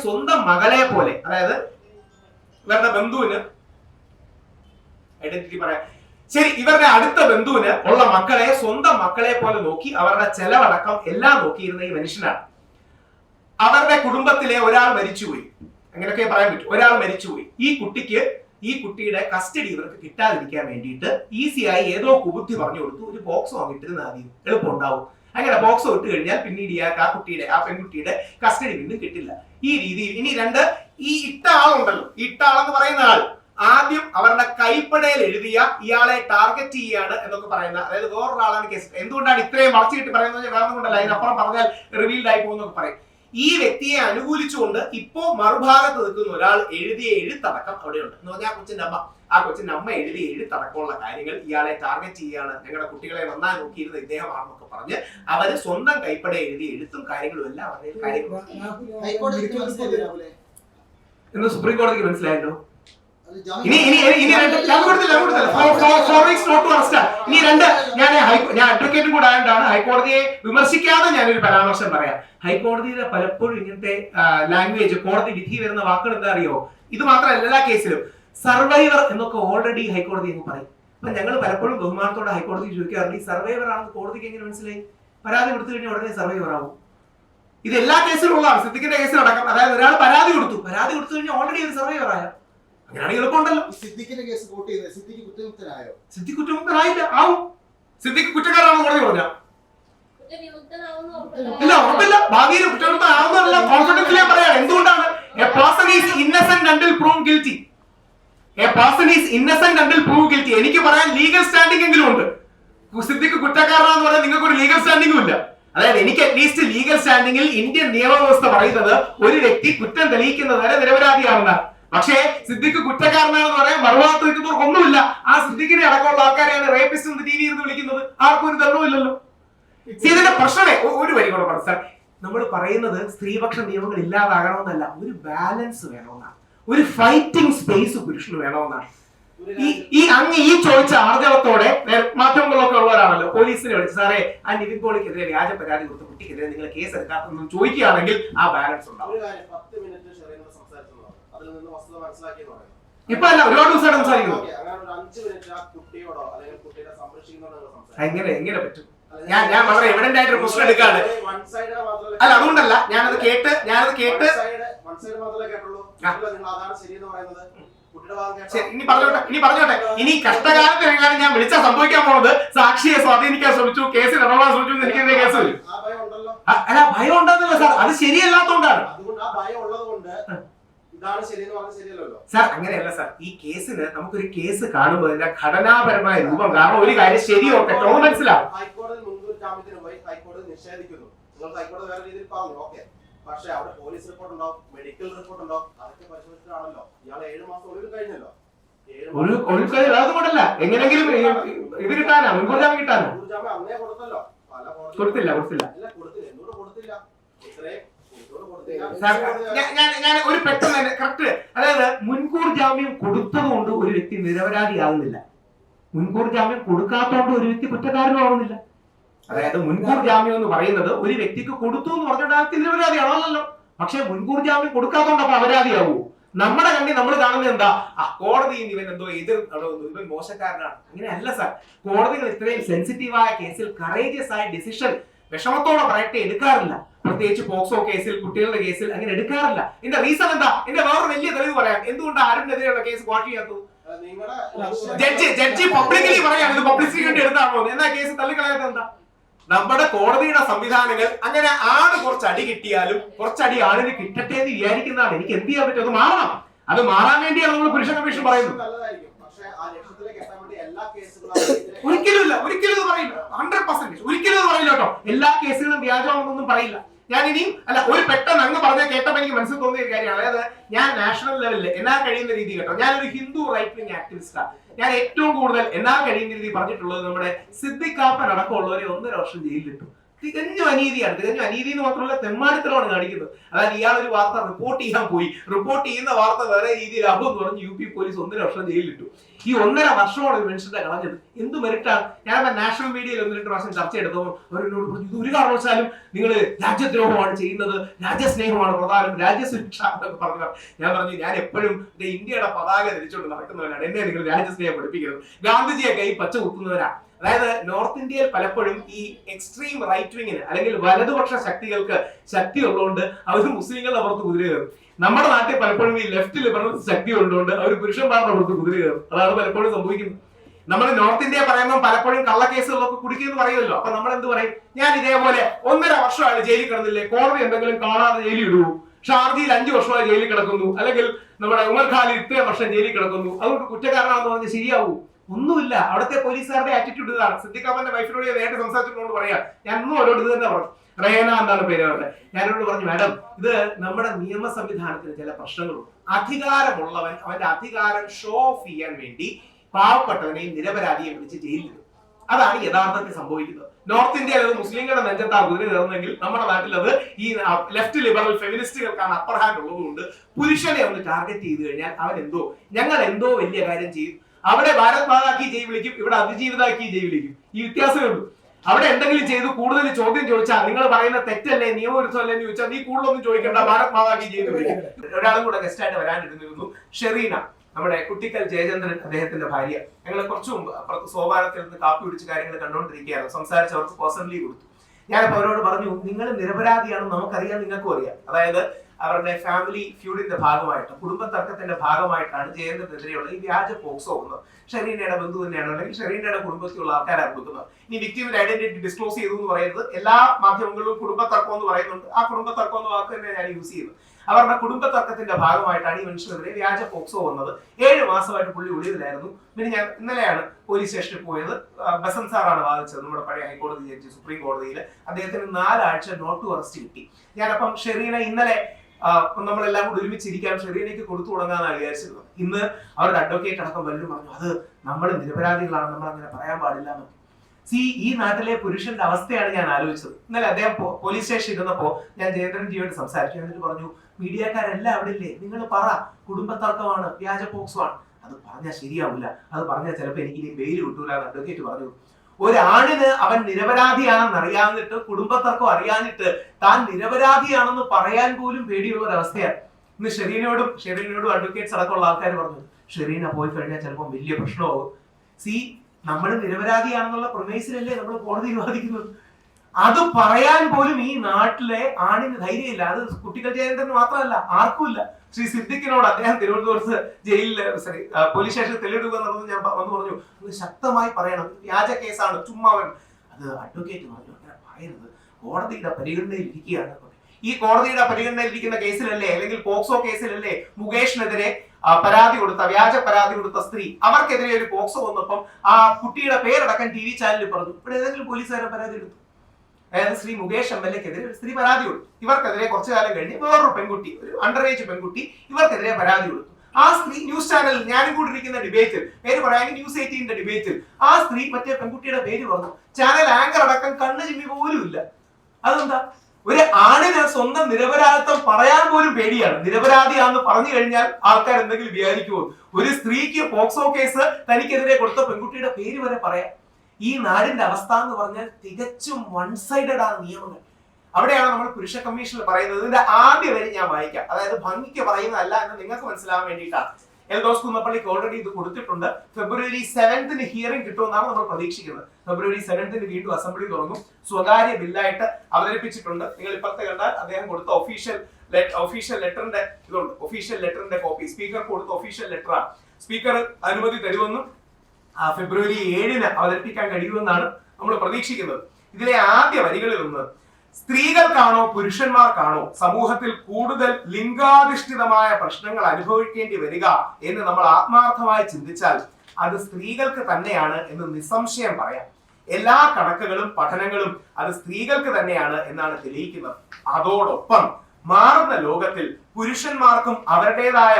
സ്വന്തം മകളെ പോലെ. അതായത് ഇവരുടെ ബന്ധുവിന് ഐഡന്റിറ്റി പറയാം. ശരി ഇവരുടെ അടുത്ത ബന്ധുവിന് ഉള്ള മക്കളെ സ്വന്തം മക്കളെ പോലെ നോക്കി അവരുടെ ചെലവടക്കം എല്ലാം നോക്കിയിരുന്ന ഈ മനുഷ്യനാണ്. അവരുടെ കുടുംബത്തിലെ ഒരാൾ മരിച്ചുപോയി. അങ്ങനെയൊക്കെ പറയാൻ പറ്റും. ഒരാൾ മരിച്ചുപോയി. ഈ കുട്ടിക്ക് ഈ കുട്ടിയുടെ കസ്റ്റഡി ഇവർക്ക് കിട്ടാതിരിക്കാൻ വേണ്ടിയിട്ട് ഈസിയായി ഏതോ കുബുദ്ധി പറഞ്ഞു കൊടുത്തു. ഒരു ബോക്സ് വാങ്ങിയിട്ടിരുന്ന ആദ്യം എളുപ്പം അങ്ങനെ ബോക്സ് ഇട്ട് കഴിഞ്ഞാൽ പിന്നീട് ഇയാൾക്ക് ആ കുട്ടിയുടെ ആ പെൺകുട്ടിയുടെ കസ്റ്റഡി വീണ്ടും കിട്ടില്ല. ഈ രീതിയിൽ ഇനി രണ്ട് ഈ ഇട്ട ആളുണ്ടല്ലോ. ഇട്ട ആളെന്ന് പറയുന്ന ആൾ ആദ്യം അവരുടെ കൈപ്പടയിൽ എഴുതിയ ഇയാളെ ടാർഗറ്റ് ചെയ്യാണ് എന്നൊക്കെ പറയുന്ന അതായത് വേറൊരാളാണ് കേസ് എന്തുകൊണ്ടാണ് ഇത്രയും വളച്ചു കിട്ടി പറയുന്നത്? വേറെ കൊണ്ടല്ല. അതിനപ്പുറം പറഞ്ഞാൽ റിവീൽഡ് ആയി പോകുന്നൊക്കെ പറയും. ഈ വ്യക്തിയെ അനുകൂലിച്ചുകൊണ്ട് ഇപ്പോ മറുഭാഗത്ത് നിൽക്കുന്ന ഒരാൾ എഴുതിയ എഴുത്തടക്കം അവിടെയുണ്ട്. എന്ന് പറഞ്ഞാൽ ആ കൊച്ചിന്റെ അമ്മ. ആ കൊച്ചിന്റെ അമ്മ എഴുതിയ എഴുത്തടക്കമുള്ള കാര്യങ്ങൾ ഇയാളെ ടാർഗറ്റ് ചെയ്യാണ് ഞങ്ങളുടെ കുട്ടികളെ വന്നാൽ നോക്കിയിരുന്ന ഇദ്ദേഹമാണെന്നൊക്കെ പറഞ്ഞ് അവർ സ്വന്തം കൈപ്പട എഴുതിയ എഴുത്തും കാര്യങ്ങളും എല്ലാം അവരുടെ കാര്യങ്ങളും? എന്ന് സുപ്രീം കോടതിക്ക് മനസ്സിലായല്ലോ. ഇനി ഇനി ഇനി രണ്ട് ഞാൻ കൊടുത്തില്ല കൊടുത്തില്ല. Four weeks not to arrest. ഇനി രണ്ട് ഞാൻ ഞാൻ അഡ്വക്കേറ്റും കൂടെ ആയതുകൊണ്ടാണ് ഹൈക്കോടതിയെ വിമർശിക്കാതെ ഞാനൊരു പരാമർശം പറയാം. ഹൈക്കോടതിയുടെ പലപ്പോഴും ഇങ്ങനത്തെ ലാംഗ്വേജ് കോടതി വിധി വരുന്ന വാക്കുകൾ എന്താ അറിയോ? ഇത് മാത്രമല്ല എല്ലാ കേസിലും. സർവൈവർ എന്നൊക്കെ ഓൾറെഡി ഹൈക്കോടതി എന്ന് പറയും. അപ്പൊ ഞങ്ങൾ പലപ്പോഴും ബഹുമാനത്തോടെ ഹൈക്കോടതി ചോദിക്കാറുണ്ട് ഈ സർവൈവർ ആണെന്ന് കോടതിക്ക് എങ്ങനെ മനസ്സിലായി? പരാതി കൊടുത്തു കഴിഞ്ഞാൽ ഉടനെ സർവൈവർ ആവും. ഇത് എല്ലാ കേസിലും ഉള്ളതാണ്. സിദ്ദിഖിന്റെ നടക്കാം അതായത് ഒരാൾ പരാതി കൊടുത്തു. പരാതി കൊടുത്തു കഴിഞ്ഞാൽ ഓൾറെഡി ഒരു സർവൈവർ ആയ അങ്ങനെയാണെങ്കിൽ എളുപ്പമുണ്ടല്ലോ. ഈ സിദ്ദിഖിന്റെ കേസ് കോട്ട് ചെയ്തത് സിദ്ദിഖ് കുറ്റമുക്തനായോ സിദ്ദിഖ് കുറ്റമുക്തനായില്ല ആവും. സിദ്ദിഖ് കുറ്റക്കാരാണെന്ന് കോടതി പറഞ്ഞ. ഇല്ല ഉറപ്പില്ല. ഭാവിയിൽ കുറ്റമുക്തനാവുന്നതല്ല കോൺഫിഡൻസിലേ പറയാം. എന്തുകൊണ്ടാണ്? A person is innocent until prove guilty a person is innocent until prove guilty എനിക്ക് പറയാൻ ലീഗൽ സ്റ്റാൻഡിംഗ് എങ്കിലും ഉണ്ട്. സിദ്ദിഖ് കുറ്റക്കാരനാന്ന് പറയാൻ നിങ്ങൾക്ക് ഒരു ലീഗൽ സ്റ്റാൻഡിംഗും ഇല്ല. അതായത് എനിക്ക് അറ്റ്ലീസ്റ്റ് ലീഗൽ സ്റ്റാൻഡിംഗിൽ ഇന്ത്യൻ നിയമവ്യവസ്ഥ പറയുന്നത് ഒരു വ്യക്തി കുറ്റം തെളിയിക്കുന്നത് വരെ നിരപരാധിയാണെന്നാണ്. പക്ഷേ സിദ്ദിഖ് കുറ്റക്കാരനാണെന്ന് പറയാൻ മറുഭാഗത്ത് നിൽക്കുന്നവർക്കൊന്നുമില്ല ആ സിദ്ദിഖിനെ അടക്കമുള്ള ആൾക്കാരെയാണ് റേപ്പിസ്റ്റ് എന്ന് ടി വി ഇരുന്ന് വിളിക്കുന്നത്. ആർക്കും ഒരു See, ഇതിന്റെ പ്രശ്നമേ ഒരു വരി കൂടെ പറഞ്ഞു സാർ. നമ്മൾ പറയുന്നത് സ്ത്രീപക്ഷ നിയമങ്ങൾ ഇല്ലാതാകണമെന്നല്ല. ഒരു ബാലൻസ് വേണമെന്നാണ്. ഒരു ഫൈറ്റിംഗ് സ്പേസ് പുരുഷന് വേണമെന്നാണ്. ഈ ഈ അങ്ങ് ഈ ചോദിച്ച ആർജവത്തോടെ മാധ്യമങ്ങളൊക്കെ മാധ്യമങ്ങളിലൊക്കെ ഉള്ളവരാണല്ലോ. പോലീസിനെ വിളിച്ച് സാറേ ആ നിവിൻ പോളിക്കെതിരെ വ്യാജ പരാതി കൊടുത്ത കുട്ടിക്കെതിരെ നിങ്ങൾ കേസ് എടുക്കാത്തൊന്നും ചോദിക്കുകയാണെങ്കിൽ ആ ബാലൻസ് ഉണ്ടാവും. അതിൽ നിന്ന് വസ്തുത മനസ്സിലാക്കിയെന്ന് പറയുന്നത് ഇപ്പൊ അല്ല ഒരുപാട് ദിവസമായിട്ട് സംസാരിക്കുന്നു എങ്ങനെ എങ്ങനെ പറ്റും. ഞാൻ ഞാൻ വളരെ എവിഡന്റ് ആയിട്ട് ഒരു ക്വസ്റ്റൻ എടുക്കാണ്. അല്ല അതുകൊണ്ടല്ല ഞാനത് കേട്ട് ഞാനത് കേട്ട് ഇനി പറഞ്ഞോട്ടെ ഇനി പറഞ്ഞോട്ടെ. ഇനി കഷ്ടകാലത്ത് എങ്ങാനും ഞാൻ വിളിച്ചാൽ സംഭവിക്കാൻ പോണത് സാക്ഷിയെ സ്വാധീനിക്കാൻ ശ്രമിച്ചു കേസിൽ ഇടപെടാൻ ശ്രമിച്ചു എനിക്ക് കേസ് വരും? അല്ല ഭയം ഉണ്ടെന്നല്ല സാർ അത് ശരിയല്ലാത്തോണ്ടാണ് അതുകൊണ്ട് ആ ഭയം ഉള്ളത് കൊണ്ട് ഇതാണ് ശരിയെന്ന് പറഞ്ഞാൽ ശരിയല്ലല്ലോ സാർ അങ്ങനെയല്ല സാർ. ഈ കേസിന് നമുക്കൊരു കേസ് കാണുമ്പോൾ അതിന്റെ ഘടനാപരമായ രൂപം കാരണം ഒരു കാര്യം ശരിയോ എന്ന് മനസ്സിലാവും. ഹൈക്കോടതി മുൻകൂർ ജാമ്യത്തിന് പോയി ഹൈക്കോടതി നിഷേധിക്കുന്നു. നിങ്ങൾ ഹൈക്കോടതി വേറെ രീതിയിൽ പറഞ്ഞു ഓക്കെ. പക്ഷെ അവിടെ പോലീസ് റിപ്പോർട്ട് ഉണ്ടാവും മെഡിക്കൽ റിപ്പോർട്ട് ഉണ്ടാവും അതൊക്കെ പരിശോധിച്ചിട്ടാണല്ലോ. ഇയാൾ ഏഴ് മാസം ഒഴിവ് കഴിഞ്ഞല്ലോ. ഒരു ഒഴുക്കൽ അതുകൊണ്ടല്ല എങ്ങനെങ്കിലും ഇത് കിട്ടാനാ? മുൻകൂർ ജാമ്യം കിട്ടാനോ? മുൻകൂർ ജാമ്യം അന്നേ കൊടുത്തല്ലോ. പല കോടതി കൊടുത്തില്ല കൊടുത്തില്ല. കൊടുത്തില്ല. എന്തുകൊണ്ട് കൊടുത്തില്ല. ഇത്രയും ഞാൻ- ഒരു പെട്ടെന്ന് കറക്റ്റ് അതായത് മുൻകൂർ ജാമ്യം കൊടുത്തതുകൊണ്ട് ഒരു വ്യക്തി നിരപരാധിയാകുന്നില്ല മുൻകൂർ ജാമ്യം കൊടുക്കാത്തതുകൊണ്ട് ഒരു വ്യക്തി കുറ്റക്കാരനും ആവുന്നില്ല അതായത് മുൻകൂർ ജാമ്യം എന്ന് പറയുന്നത് ഒരു വ്യക്തിക്ക് കൊടുത്തു എന്ന് പറഞ്ഞിട്ട് ആ വ്യക്തി പക്ഷെ മുൻകൂർ ജാമ്യം കൊടുക്കാത്തതുകൊണ്ട് അപ്പൊ അപരാധിയാവൂ. നമ്മുടെ കണ്ണി നമ്മൾ കാണുന്നത് എന്താ? ആ കോടതി ഇവൻ എന്തോ എതിർ ഇവൻ മോശക്കാരനാണ്. അങ്ങനെയല്ല സാർ. കോടതികൾ ഇത്രയും സെൻസിറ്റീവായ കേസിൽ കറേജിയസ് ആയ ഡിസിഷൻ വിഷമത്തോടെ പറയട്ടെ എടുക്കാറില്ല. പ്രത്യേകിച്ച് പോക്സോ കേസിൽ കുട്ടികളുടെ കേസിൽ അങ്ങനെ എടുക്കാറില്ല. ഇതിന്റെ റീസൺ എന്താ? എന്റെ വേറൊരു വലിയ തെളിവ് പറയാം. എന്തുകൊണ്ട് ആരുടെതിരെയുള്ള കേസ് വാഷ് ചെയ്യാത്തത്? ജഡ്ജി ജഡ്ജി പബ്ലിക്കലി പറയാണ് ഇത് പബ്ലിസിറ്റി വേണ്ടി എടുത്താണോ എന്നാ കേസ് തള്ളിക്കളയാത്ത എന്താ? നമ്മുടെ കോടതിയുടെ സംവിധാനങ്ങൾ അങ്ങനെ ആണ് കുറച്ച് അടി കിട്ടിയാലും കുറച്ചടി ആളിന് കിട്ടട്ടെ എന്ന് വിചാരിക്കുന്നതാണ്. എനിക്ക് എന്ത് ചെയ്യാൻ പറ്റും? അത് മാറണം. അത് മാറാൻ വേണ്ടിയാണ് നമ്മൾ പുരുഷ കമ്മീഷൻ പറയുന്നത് നല്ലതായിരിക്കും പക്ഷെ ആ ലക്ഷ്യത്തിലേക്ക് എത്താൻ വേണ്ടി എല്ലാ കേസുകളും ഒരിക്കലും ഒരിക്കലും പറയില്ല. ഹൺഡ്രഡ് പെർസെന്റേജ് ഒരിക്കലും ഇത് പറയില്ല കേട്ടോ. എല്ലാ കേസുകളും വ്യാജമാണെന്നൊന്നും പറയില്ല. ഞാൻ ഇനിയും അല്ല ഒരു പെട്ടെന്ന് അങ്ങ് പറഞ്ഞ കേട്ടപ്പോൾ എനിക്ക് മനസ്സിൽ തോന്നിയ ഒരു കാര്യമാണ്. അതായത് ഞാൻ നാഷണൽ ലെവലിൽ എന്നാൽ കഴിയുന്ന രീതി കേട്ടോ. ഞാനൊരു ഹിന്ദു റൈറ്റ് വിങ് ആക്ടിവിസ്റ്റാണ് ഞാൻ ഏറ്റവും കൂടുതൽ എന്നാൽ കഴിയുന്ന രീതി പറഞ്ഞിട്ടുള്ളത് നമ്മുടെ സിദ്ദിഖാപ്പൻ അടക്കമുള്ളവരെ ഒന്നര വർഷം ജയിലിലിട്ടു തികഞ്ഞു അനീതിയാണ്. തികഞ്ഞു അനീതി എന്ന് മാത്രമല്ല തെമ്മാടിത്തരമാണ് കാണിക്കുന്നത്. അതായത് ഇയാൾ ഒരു വാർത്ത റിപ്പോർട്ട് ചെയ്യാൻ പോയി. റിപ്പോർട്ട് ചെയ്യുന്ന വാർത്ത വേറെ രീതിയിൽ എന്ന് പറഞ്ഞ് യു പി പോലീസ് ഒന്നര വർഷം ജയിലിലിട്ടു. ഈ ഒന്നര വർഷമാണ് ഒരു മനുഷ്യന്റെ കളഞ്ഞത്. എന്ത് ഞാൻ നാഷണൽ മീഡിയയിൽ ഒന്ന് രണ്ട് പ്രാവശ്യം ചർച്ച എടുത്തപ്പോൾ അവരോട് പറഞ്ഞു ഇത് ഒരു കാരണവശാലും നിങ്ങൾ രാജ്യദ്രോഹമാണ് ചെയ്യുന്നത്. രാജ്യസ്നേഹമാണ് പ്രധാനം. രാജ്യസുരക്ഷ എന്നൊക്കെ പറഞ്ഞു ഞാൻ പറഞ്ഞു ഞാൻ എപ്പോഴും ഇന്ത്യയുടെ പതാക ധരിച്ചുകൊണ്ട് നടക്കുന്നവരാണ് എന്നെ നിങ്ങൾ രാജ്യസ്നേഹം പഠിപ്പിക്കുന്നത് ഗാന്ധിജിയെ കൈ പച്ച കുത്തുന്നവരാ അതായത് നോർത്ത് ഇന്ത്യയിൽ പലപ്പോഴും ഈ എക്സ്ട്രീം റൈറ്റ് വിങ്ങിന് അല്ലെങ്കിൽ വലതുപക്ഷ ശക്തികൾക്ക് ശക്തി ഉള്ളതുകൊണ്ട് അവർ മുസ്ലിങ്ങളുടെ പുറത്ത് കുതിര കയറും. നമ്മുടെ നാട്ടിൽ പലപ്പോഴും ഈ ലെഫ്റ്റ് ലിബറൽ ശക്തി ഉള്ളതുകൊണ്ട് അവർ പുരുഷന്മാരുടെ പുറത്ത് കുതിര കയറും. അതാണ് പലപ്പോഴും സംഭവിക്കുന്നത്. നമ്മൾ നോർത്ത് ഇന്ത്യ പറയുമ്പോൾ പലപ്പോഴും കള്ളക്കേസുകളൊക്കെ കുടിക്കുമെന്ന് പറയുമല്ലോ. അപ്പൊ നമ്മൾ എന്ത് പറയും? ഞാൻ ഇതേപോലെ ഒന്നര വർഷമാണ് ജയിലിൽ കിടന്നില്ലേ? കോടതി എന്തെങ്കിലും കാണാതെ ജയിലിൽ ഇടൂ ഷാർജിയിൽ അഞ്ചു വർഷമായി ജയിലിൽ കിടക്കുന്നു. അല്ലെങ്കിൽ നമ്മുടെ ഉമർ ഖാലി ഇത്രയും വർഷം ജയിലിൽ കിടക്കുന്നു. അതുകൊണ്ട് കുറ്റക്കാരനാണെന്ന് പറഞ്ഞ് ശരിയാവൂ. ഒന്നുമില്ല. അവിടുത്തെ പോലീസുകാരുടെ ആറ്റിറ്റ്യൂഡ് ഇതാണ്. സിദ്ദിഖാമന്റെ വൈഫിനോട് ഞാൻ നേരിട്ട് സംസാരിച്ചിട്ടുകൊണ്ട് പറയാം. ഞാൻ ഇന്നും അവരോട് ഇത് തന്നെ പറഞ്ഞു. റേന എന്നാണ് പേര് അവരുടെ. ഞാനോട് പറഞ്ഞു മാഡം ഇത് നമ്മുടെ നിയമ സംവിധാനത്തിന് ചില പ്രശ്നങ്ങളുണ്ട്. അധികാരമുള്ളവൻ അവന്റെ അധികാരം ഷോ ഓഫ് ചെയ്യാൻ വേണ്ടി പാവപ്പെട്ടവനെയും നിരപരാധിയെ വിളിച്ച് ജയിലിൽ അതാണ് യഥാർത്ഥത്തിൽ സംഭവിക്കുന്നത്. നോർത്ത് ഇന്ത്യയിൽ അത് മുസ്ലിങ്ങളുടെ നെഞ്ചത്താ കുതിരി നിറന്നെങ്കിൽ നമ്മുടെ നാട്ടിൽ അത് ഈ ലെഫ്റ്റ് ലിബറൽ ഫെമിനിസ്റ്റുകൾക്കാണ് അപ്പർ ഹാൻഡ് ഉള്ളതുകൊണ്ട് പുരുഷനെ ഒന്ന് ടാർഗറ്റ് ചെയ്ത് കഴിഞ്ഞാൽ അവൻ എന്തോ ഞങ്ങൾ എന്തോ വലിയ കാര്യം ചെയ്യും. അവിടെ ഭാരത് മാതാക്കി ജയ് വിളിക്കും ഇവിടെ അതിജീവിതാക്കി ജയ് വിളിക്കും. ഈ വ്യത്യാസമേ ഉള്ളൂ. അവിടെ എന്തെങ്കിലും ചെയ്ത് കൂടുതൽ ചോദ്യം ചോദിച്ചാൽ നിങ്ങൾ പറയുന്ന തെറ്റല്ലേ നിയമവിരുദ്ധമല്ലേ എന്ന് ചോദിച്ചാൽ നീ കൂടുതലൊന്നും ചോദിക്കേണ്ട ഭാരത് മാതാക്കി ജയ് വിളിക്കും. ഒരാളും കൂടെ ഗസ്റ്റ് ആയിട്ട് വരാനിരുന്നിരുന്നു. ഷെറീന നമ്മുടെ കുട്ടിക്കൽ ജയചന്ദ്രൻ അദ്ദേഹത്തിന്റെ ഭാര്യ. ഞങ്ങൾ കുറച്ചു മുമ്പ് സോപാനത്തിൽ നിന്ന് കാപ്പി പിടിച്ച് കാര്യങ്ങൾ കണ്ടുകൊണ്ടിരിക്കുകയായിരുന്നു സംസാരിച്ച് അവർക്ക് പേഴ്സണലി കൊടുത്തു. ഞാനപ്പോ അവരോട് പറഞ്ഞു നിങ്ങൾ നിരപരാധിയാണെന്ന് നമുക്കറിയാം നിങ്ങൾക്കും അറിയാം. അതായത് അവരുടെ ഫാമിലി ഫ്യൂഡിന്റെ ഭാഗമായിട്ട് കുടുംബ തർക്കത്തിന്റെ ഭാഗമായിട്ടാണ് ജയന്തിനെതിരെയുള്ള ഈ വ്യാജ പോക്സോ വന്നത്. ഷെറീനയുടെ ബന്ധു തന്നെയാണ് അല്ലെങ്കിൽ ഷെറീനയുടെ കുടുംബത്തിലുള്ള ആൾക്കാരാണ് കൊടുക്കുന്നത്. ഇനി വിക്ടിമിന്റെ ഐഡന്റിറ്റി ഡിസ്ക്ലോസ് ചെയ്തു എന്ന് പറയുന്നത് എല്ലാ മാധ്യമങ്ങളിലും കുടുംബ തർക്കം എന്ന് പറയുന്നുണ്ട്. ആ കുടുംബ തർക്കം എന്ന വാക്ക് തന്നെ ഞാൻ യൂസ് ചെയ്യുന്നത് അവരുടെ കുടുംബ തർക്കത്തിന്റെ ഭാഗമായിട്ടാണ് ഈ മനുഷ്യനെതിരെ വ്യാജ പോക്സോ വന്നത്. ഏഴ് മാസമായിട്ട് പുള്ളി ഒളിവിലായിരുന്നു. പിന്നെ ഞാൻ ഇന്നലെയാണ് പോലീസ് സ്റ്റേഷനിൽ പോയത്. ബസൻ സാറാണ് വാദിച്ചത് നമ്മുടെ പഴയ ഹൈക്കോടതി ജഡ്ജി സുപ്രീം കോടതിയിൽ. അദ്ദേഹത്തിന് നാലാഴ്ച നോട്ട് ടു അറസ്റ്റ് കിട്ടി. ഞാനപ്പം ഷെറീന ഇന്നലെ നമ്മളെല്ലാം കൂടി ഒരുമിച്ചിരിക്കാം ഷെറീനയ്ക്ക് കൊടുത്തു തുടങ്ങാന്നാണ് വിചാരിച്ചിരുന്നത്. ഇന്ന് അവരുടെ അഡ്വക്കേറ്റ് അടക്കം വല്ലതും പറഞ്ഞു അത് നമ്മൾ നിരപരാധികളാണ് നമ്മൾ അങ്ങനെ പറയാൻ പാടില്ല. എന്ന് സി ഈ നാട്ടിലെ പുരുഷന്റെ അവസ്ഥയാണ് ഞാൻ ആലോചിച്ചത്. ഇന്നലെ അദ്ദേഹം പോലീസ് സ്റ്റേഷനിൽ ഇരുന്നപ്പോ ഞാൻ ജയേന്ദ്രൻ ജിയോട് സംസാരിച്ചു. എന്നിട്ട് പറഞ്ഞു മീഡിയക്കാരെല്ലാം അവിടെ ഇല്ലേ? നിങ്ങൾ പറ. കുടുംബത്തർക്കമാണ്. വ്യാജ പോക്സോ ആണ് അത് പറഞ്ഞാൽ ശരിയാവില്ല അത് പറഞ്ഞാൽ ചിലപ്പോൾ എനിക്ക് ഇനി വെയിൽ കിട്ടൂല അഡ്വക്കേറ്റ് പറഞ്ഞു. ഒരാണിന് അവൻ നിരപരാധിയാണെന്ന് അറിയാന്നിട്ട് കുടുംബത്തർക്കം അറിയാനിട്ട് താൻ നിരപരാധിയാണെന്ന് പറയാൻ പോലും പേടിയുള്ള ഒരു അവസ്ഥയാണ്. ഇന്ന് ഷെറീനോടും ഷെറീനോടും അഡ്വക്കേറ്റ്സ് അടക്കമുള്ള ആൾക്കാർ പറഞ്ഞു ഷെറീന പോയി കഴിഞ്ഞാൽ ചിലപ്പോൾ വലിയ പ്രശ്നമാകും സി നമ്മൾ നിരപരാധിയാണെന്നുള്ള പ്രമേസിലല്ലേ നമ്മൾ കോടതി വാദിക്കുന്നത്? അത് പറയാൻ പോലും ഈ നാട്ടിലെ ആണിന് ധൈര്യമില്ല. അത് കുട്ടികൾ ജയന്തന് മാത്രമല്ല ആർക്കുമില്ല. ശ്രീ സിദ്ദിഖിനോട് അദ്ദേഹം തിരുവനന്തപുരത്ത് ജയിലിൽ സോറി പോലീസ് സ്റ്റേഷനിൽ തെളിയിടുക എന്നുള്ളത് ഞാൻ വന്നു പറഞ്ഞു. അത് ശക്തമായി പറയണം. വ്യാജ കേസാണ്. ചുമ്മാവൻ അത് അഡ്വക്കേറ്റ് പറഞ്ഞു. അങ്ങനെ പറയരുത്. കോടതിയുടെ പരിഗണനയിൽ ഇരിക്കുകയാണ്. ഈ കോടതിയുടെ പരിഗണനയിൽ ഇരിക്കുന്ന കേസിലല്ലേ അല്ലെങ്കിൽ പോക്സോ കേസിലല്ലേ മുകേഷിനെതിരെ പരാതി കൊടുത്ത വ്യാജ പരാതി കൊടുത്ത സ്ത്രീ അവർക്കെതിരെ ഒരു പോക്സോ വന്നപ്പം ആ കുട്ടിയുടെ പേരടക്കം ടി വി ചാനലിൽ പറഞ്ഞു. ഇവിടെ ഏതെങ്കിലും പോലീസുകാരെ പരാതി എടുത്തു. അതായത് ശ്രീ മുകേഷ് എം എൽ എക്കെതിരെ ഒരു സ്ത്രീ പരാതി കൊടുത്തു ഇവർക്കെതിരെ കുറച്ചു കാലം കഴിഞ്ഞ് വേറൊരു പെൺകുട്ടി ഒരു അണ്ടർ ഏജ് പെൺകുട്ടി ഇവർക്കെതിരെ പരാതി കൊടുത്തു. ആ സ്ത്രീ ന്യൂസ് ചാനലിൽ ഞാനും കൂടി ഇരിക്കുന്ന ഡിബേറ്റിൽ പേര് പറയാമെങ്കിൽ ന്യൂസ് എയ്റ്റീന്റെ ഡിബേറ്റിൽ ആ സ്ത്രീ മറ്റേ പെൺകുട്ടിയുടെ പേര് പറഞ്ഞു. ചാനൽ ആങ്കർ അടക്കം കണ്ണു ചിമ്മി പോലും ഇല്ല. അതെന്താ? ഒരു ആണിന് സ്വന്തം നിരപരാധിത്വം പറയാൻ പോലും പേടിയാണ്. നിരപരാധിയാണെന്ന് പറഞ്ഞു കഴിഞ്ഞാൽ ആൾക്കാർ എന്തെങ്കിലും വിചാരിക്കുമോ ഒരു സ്ത്രീക്ക് പോക്സോ കേസ് തനിക്കെതിരെ കൊടുത്ത പെൺകുട്ടിയുടെ പേര് വരെ പറയാം. ഈ നാടിന്റെ അവസ്ഥ എന്ന് പറഞ്ഞാൽ തികച്ചും വൺ സൈഡഡ് ആണ് നിയമങ്ങൾ. അവിടെയാണ് നമ്മൾ പുരുഷ കമ്മീഷനിൽ പറയുന്നത്. ഇതിന്റെ ആദ്യ വരി ഞാൻ വായിക്കാം. അതായത് ഭംഗിക്ക് പറയുന്നതല്ല എന്ന് നിങ്ങൾക്ക് മനസ്സിലാവാൻ വേണ്ടിയിട്ടാണ്. എൽദോസ് കുന്നപ്പള്ളിക്ക് ഓൾറെഡി ഇത് കൊടുത്തിട്ടുണ്ട്. ഫെബ്രുവരി സെവൻത്തിന് ഹിയറിംഗ് കിട്ടുമെന്നാണ് നമ്മൾ പ്രതീക്ഷിക്കുന്നത്. ഫെബ്രുവരി സെവൻത്തിന് വീണ്ടും അസംബ്ലി തുടങ്ങും. സ്വകാര്യ ബില്ലായിട്ട് അവതരിപ്പിച്ചിട്ടുണ്ട്. നിങ്ങൾ ഇപ്പുറത്തെ കണ്ടാൽ അദ്ദേഹം കൊടുത്ത ഒഫീഷ്യൽ ഒഫീഷ്യൽ ലെറ്ററിന്റെ ഇതുണ്ട്. ഒഫീഷ്യൽ ലെറ്ററിന്റെ കോപ്പി സ്പീക്കർക്ക് കൊടുത്ത ഒഫീഷ്യൽ ലെറ്ററാണ് സ്പീക്കർ അനുമതി തരുമെന്നും ഫെബ്രുവരി ഏഴിന് അവതരിപ്പിക്കാൻ കഴിയുമെന്നാണ് നമ്മൾ പ്രതീക്ഷിക്കുന്നത്. ഇതിലെ ആദ്യ വരികളിൽ ഒന്ന് സ്ത്രീകൾക്കാണോ പുരുഷന്മാർക്കാണോ സമൂഹത്തിൽ കൂടുതൽ ലിംഗാധിഷ്ഠിതമായ പ്രശ്നങ്ങൾ അനുഭവിക്കേണ്ടി വരിക എന്ന് നമ്മൾ ആത്മാർത്ഥമായി ചിന്തിച്ചാൽ അത് സ്ത്രീകൾക്ക് തന്നെയാണ് എന്ന് നിസ്സംശയം പറയാം. എല്ലാ കണക്കുകളും പഠനങ്ങളും അത് സ്ത്രീകൾക്ക് തന്നെയാണ് എന്നാണ് തെളിയിക്കുന്നത്. അതോടൊപ്പം മാറുന്ന ലോകത്തിൽ പുരുഷന്മാർക്കും അവരുടേതായ